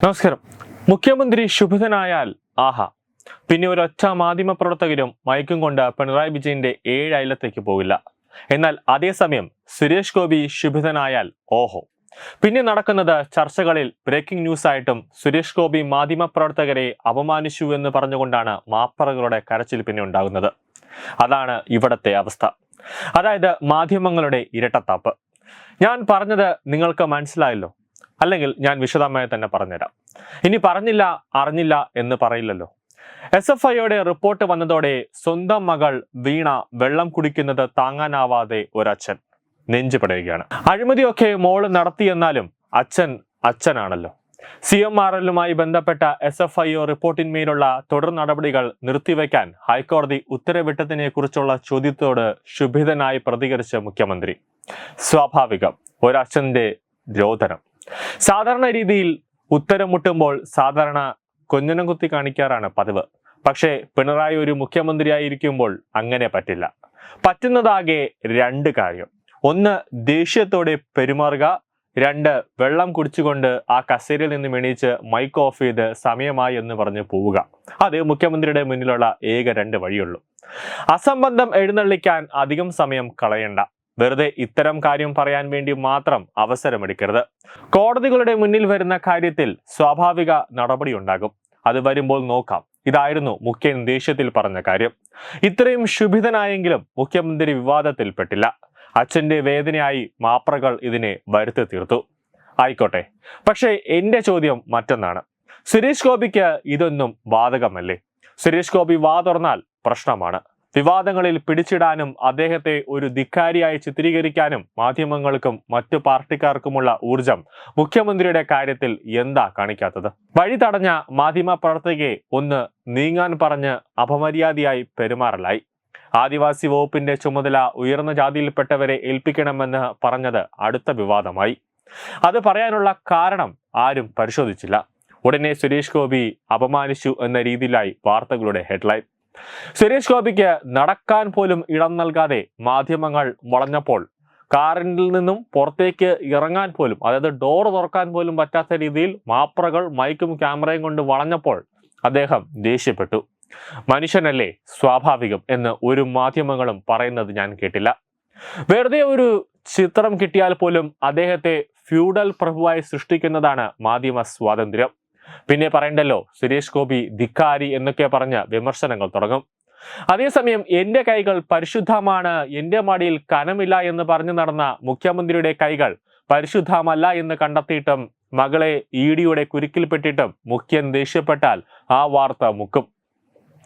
നമസ്കാരം. മുഖ്യമന്ത്രി ശുഭിതനായാൽ ആഹ. പിന്നെ ഒരൊറ്റ മാധ്യമ പ്രവർത്തകരും മയക്കും കൊണ്ട് പിണറായി വിജയന്റെ ഏഴ് അയലത്തേക്ക് പോകില്ല. എന്നാൽ അതേസമയം സുരേഷ് ഗോപി ശുഭിതനായാൽ ഓഹോ. പിന്നെ നടക്കുന്നത് ചർച്ചകളിൽ ബ്രേക്കിംഗ് ന്യൂസ് ആയിട്ടും സുരേഷ് ഗോപി മാധ്യമ പ്രവർത്തകരെ അപമാനിച്ചു എന്ന് പറഞ്ഞുകൊണ്ടാണ് മാപ്പറകളുടെ കരച്ചിൽ പിന്നെ ഉണ്ടാകുന്നത്. അതാണ് ഇവിടത്തെ അവസ്ഥ. അതായത് മാധ്യമങ്ങളുടെ ഇരട്ടത്താപ്പ്. ഞാൻ പറഞ്ഞത് നിങ്ങൾക്ക് മനസ്സിലായല്ലോ. അല്ലെങ്കിൽ ഞാൻ വിശദമായി തന്നെ പറഞ്ഞുതരാം. ഇനി പറഞ്ഞില്ല അറിഞ്ഞില്ല എന്ന് പറയില്ലല്ലോ. എസ് എഫ് ഐയുടെ റിപ്പോർട്ട് വന്നതോടെ സ്വന്തം മകൾ വീണ വെള്ളം കുടിക്കുന്നത് താങ്ങാനാവാതെ ഒരച്ഛൻ നെഞ്ചുപടയുകയാണ് അഴിമതിയൊക്കെ മോൾ നടത്തിയെന്നാലും അച്ഛൻ അച്ഛനാണല്ലോ. സി എം ആർ എല്ലുമായി ബന്ധപ്പെട്ട എസ് എഫ് ഐ ഒ റിപ്പോർട്ടിന്മേലുള്ള തുടർ നടപടികൾ നിർത്തിവെക്കാൻ ഹൈക്കോടതി ഉത്തരവിട്ടതിനെ കുറിച്ചുള്ള ചോദ്യത്തോട് ശുഭിതനായി പ്രതികരിച്ച മുഖ്യമന്ത്രി. സ്വാഭാവികം ഒരച്ഛന്റെ രോദനം. സാധാരണ രീതിയിൽ ഉത്തരം മുട്ടുമ്പോൾ സാധാരണ കൊഞ്ഞനം കുത്തി കാണിക്കാറാണ് പതിവ്. പക്ഷേ പിണറായി ഒരു മുഖ്യമന്ത്രിയായിരിക്കുമ്പോൾ അങ്ങനെ പറ്റില്ല. പറ്റുന്നതാകെ രണ്ട് കാര്യം. ഒന്ന് ദേഷ്യത്തോടെ പെരുമാറുക. രണ്ട് വെള്ളം കുടിച്ചുകൊണ്ട് ആ കസേരയിൽ നിന്ന് എണീച്ച് മൈക്ക് ഓഫ് ചെയ്ത് സമയമായി എന്ന് പറഞ്ഞ് പോവുക. അത് മുഖ്യമന്ത്രിയുടെ മുന്നിലുള്ള ഏക രണ്ട് വഴിയുള്ളൂ. അസംബന്ധം എഴുന്നള്ളിക്കാൻ അധികം സമയം കളയണ്ട. വെറുതെ ഇത്തരം കാര്യം പറയാൻ വേണ്ടി മാത്രം അവസരമെടുക്കരുത്. കോടതികളുടെ മുന്നിൽ വരുന്ന കാര്യത്തിൽ സ്വാഭാവിക നടപടി ഉണ്ടാകും അത് വരുമ്പോൾ നോക്കാം. ഇതായിരുന്നു മുഖ്യൻ ദേഷ്യത്തിൽ പറഞ്ഞ കാര്യം. ഇത്രയും ശുഭിതനായെങ്കിലും മുഖ്യമന്ത്രി വിവാദത്തിൽപ്പെട്ടില്ല. അച്ഛന്റെ വേദനയായി മാപ്രകൾ ഇതിനെ വരുത്തി തീർത്തു. ആയിക്കോട്ടെ. പക്ഷേ എന്റെ ചോദ്യം മറ്റൊന്നാണ്. സുരേഷ് ഗോപിക്ക് ഇതൊന്നും ബാധകമല്ലേ? സുരേഷ് ഗോപി വാ തുറന്നാൽ പ്രശ്നമാണ്. വിവാദങ്ങളിൽ പിടിച്ചിടാനും അദ്ദേഹത്തെ ഒരു ധിക്കാരിയായി ചിത്രീകരിക്കാനും മാധ്യമങ്ങൾക്കും മറ്റു പാർട്ടിക്കാർക്കുമുള്ള ഊർജം മുഖ്യമന്ത്രിയുടെ കാര്യത്തിൽ എന്താ കാണിക്കാത്തത്? വഴി തടഞ്ഞ മാധ്യമ പ്രവർത്തകയെ ഒന്ന് നീങ്ങാൻ പറഞ്ഞ് അപമര്യാദയായി പെരുമാറലായി. ആദിവാസി വകുപ്പിന്റെ ചുമതല ഉയർന്ന ജാതിയിൽപ്പെട്ടവരെ ഏൽപ്പിക്കണമെന്ന് പറഞ്ഞത് അടുത്ത വിവാദമായി. അത് പറയാനുള്ള കാരണം ആരും പരിശോധിച്ചില്ല. ഉടനെ സുരേഷ് ഗോപി അപമാനിച്ചു എന്ന രീതിയിലായി വാർത്തകളുടെ ഹെഡ്ലൈൻ. സുരേഷ് ഗോപിക്ക് നടക്കാൻ പോലും ഇടം നൽകാതെ മാധ്യമങ്ങൾ വളഞ്ഞപ്പോൾ കാറിൽ നിന്നും പുറത്തേക്ക് ഇറങ്ങാൻ പോലും അതായത് ഡോർ തുറക്കാൻ പോലും പറ്റാത്ത രീതിയിൽ മാപ്രകൾ മൈക്കും ക്യാമറയും കൊണ്ട് വളഞ്ഞപ്പോൾ അദ്ദേഹം ദേഷ്യപ്പെട്ടു. മനുഷ്യനല്ലേ സ്വാഭാവികം എന്ന് ഒരു മാധ്യമങ്ങളും പറയുന്നത് ഞാൻ കേട്ടില്ല. വെറുതെ ഒരു ചിത്രം കിട്ടിയാൽ പോലും അദ്ദേഹത്തെ ഫ്യൂഡൽ പ്രഭുവായി സൃഷ്ടിക്കുന്നതാണ് മാധ്യമ സ്വാതന്ത്ര്യം. പിന്നെ പറയണ്ടല്ലോ സുരേഷ് ഗോപി ധിക്കാരി എന്നൊക്കെ പറഞ്ഞ് വിമർശനങ്ങൾ തുടങ്ങും. അതേസമയം എന്റെ കൈകൾ പരിശുദ്ധമാണ് എന്റെ മടിയിൽ കനമില്ല എന്ന് പറഞ്ഞു നടന്ന മുഖ്യമന്ത്രിയുടെ കൈകൾ പരിശുദ്ധമല്ല എന്ന് കണ്ടെത്തിയിട്ടും മകളെ ഇ ഡിയുടെ കുരുക്കിൽപ്പെട്ടിട്ടും മുഖ്യൻ ദേഷ്യപ്പെട്ടാൽ ആ വാർത്ത മുക്കും.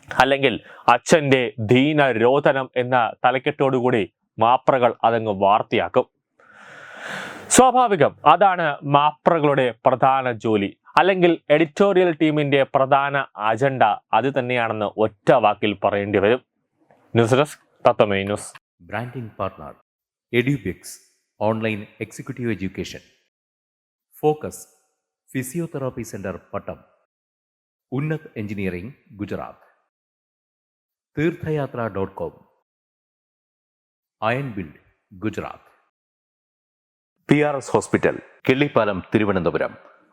അല്ലെങ്കിൽ അച്ഛന്റെ ദീന രോധനം എന്ന തലക്കെട്ടോടുകൂടി മാപ്രകൾ അതങ്ങ് വാർത്തയാക്കും. സ്വാഭാവികം അതാണ് മാപ്രകളുടെ പ്രധാന ജോലി. അല്ലെങ്കിൽ എഡിറ്റോറിയൽ ടീമിന്റെ പ്രധാന അജണ്ട അത് തന്നെയാണെന്ന് ഒറ്റ വാക്കിൽ പറയേണ്ടി വരും. News desk തത്വമേ news. Branding partner Edubix online executive education focus physiotherapy centre Pattom Unnath engineering Gujarat Theerthayathra dot com iron build Gujarat P R S hospital Killippalam Thiruvananthapuram